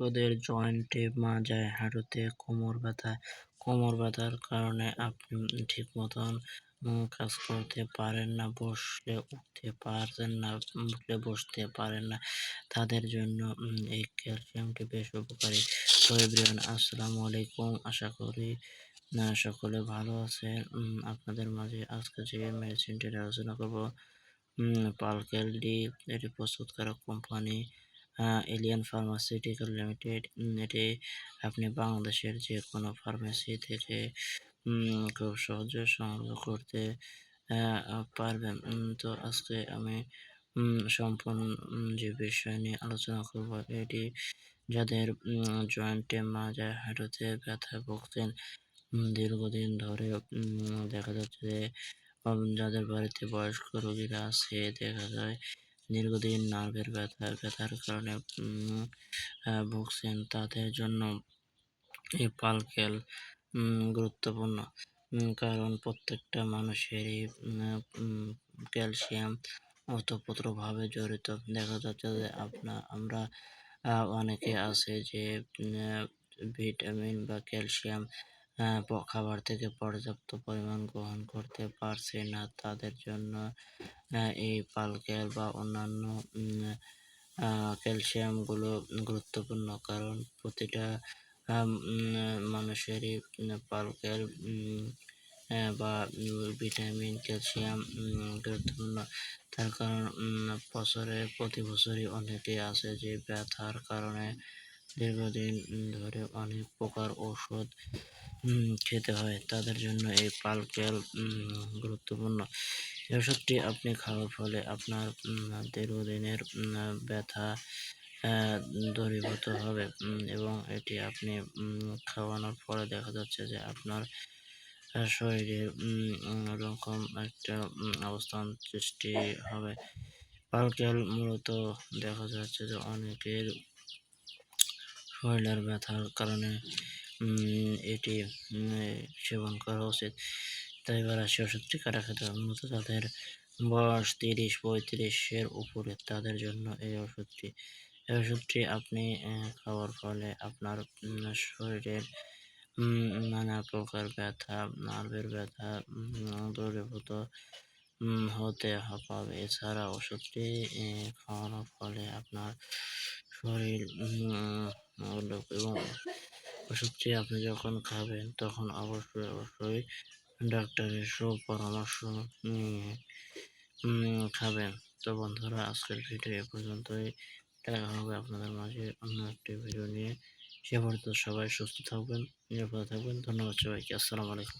ওদের জয়েন্টে মাজায় হাঁটুতে কোমর ব্যথা, কোমর ব্যথার কারণে আপনি ঠিক মতন কাজ করতে পারেন না, বসলে উঠতে পারেন না, উঠলে বসতে পারেন না। তাদের জন্য এই ক্যালসিয়ামটি বেশ উপকারী। তো আসসালামু আলাইকুম। আশা করি সকলে ভালো আছে আপনাদের মাঝে আজকে যে মেডিসিনটি আলোচনা করব পালকেল ডি, এটি প্রস্তুতকারক কোম্পানি এলিয়ান ফার্মাসিউটিক্যাল লিমিটেড এটি আপনি বাংলাদেশের যে কোনো ফার্মেসি থেকে খুব সহজে সংগ্রহ করতে পারবেন। তো আজকে আমি সম্পূর্ণ যে বিষয় নিয়ে আলোচনা করব এটি যাদের জয়েন্টে মাজায় হাঁটুতে ব্যথা ভুগছেন উম, দীর্ঘদিন ধরে দেখা যাচ্ছে যে যাদের বাড়িতে বয়স্ক রোগীরা আছে দেখা যায় দীর্ঘদিন নার্ভের ব্যথা, ব্যথার কারণে ভুগছেন, তাদের জন্য এই পালকেল গুরুত্বপূর্ণ। কারণ প্রত্যেকটা মানুষেরই ক্যালসিয়াম ওতপ্রোতভাবে জড়িত। দেখা যাচ্ছে যে আপনা, আমরা অনেকে আছে যে ভিটামিন বা ক্যালসিয়াম খাবার থেকে পর্যাপ্ত পরিমাণ গ্রহণ করতে পারছে না। তাদের জন্য এই পালকেল বা অন্যান্য ক্যালসিয়ামগুলো গুরুত্বপূর্ণ কারণ প্রতিটা মানুষেরই পালকেল বা ভিটামিন, ক্যালসিয়াম গুরুত্বপূর্ণ। তার কারণ বছরে, প্রতি বছরই অনেকে আছে যে ব্যথার কারণে দীর্ঘদিন ধরে অনেক প্রকার ঔষধ খেতে হয়। তাদের জন্য এই পালকেল গুরুত্বপূর্ণ। এই ওষুধটি আপনি খাওয়ার ফলে আপনার দীর্ঘদিনের ব্যথা দূরীভূত হবে এবং এটি আপনি খাওয়ানোর পরে দেখা যাচ্ছে যে আপনার শরীরে এরকম একটা অবস্থান সৃষ্টি হবে। পালকেল মূলত দেখা যাচ্ছে যে অনেকের শরীরের ব্যথার কারণে এটি সেবন করা উচিত। তাই এবার আসি ওষুধটি কারা খেতে হবে মূলত তাদের বয়স তিরিশ, পঁয়ত্রিশের উপরে। তাদের জন্য এই ওষুধটি এই ওষুধটি আপনি খাওয়ার ফলে আপনার শরীরের নানা প্রকার ব্যথা, নার্ভের ব্যথা দূরীভূত হতে পাবে এছাড়া ওষুধটি খাওয়ানোর ফলে আপনার শরীর এবং ওষুধটি আপনি যখন খাবেন, তখন অবশ্যই অবশ্যই ডাক্তারের সুপরামর্শ নিয়ে খাবেন। তো বন্ধুরা, আজকের ভিডিও এ পর্যন্তই। দেখা হবে আপনাদের মাঝে অন্য একটি ভিডিও নিয়ে। সে পর্যন্ত সবাই সুস্থ থাকবেন, নিরাপদে থাকবেন। ধন্যবাদ সবাইকে। আসসালামু আলাইকুম।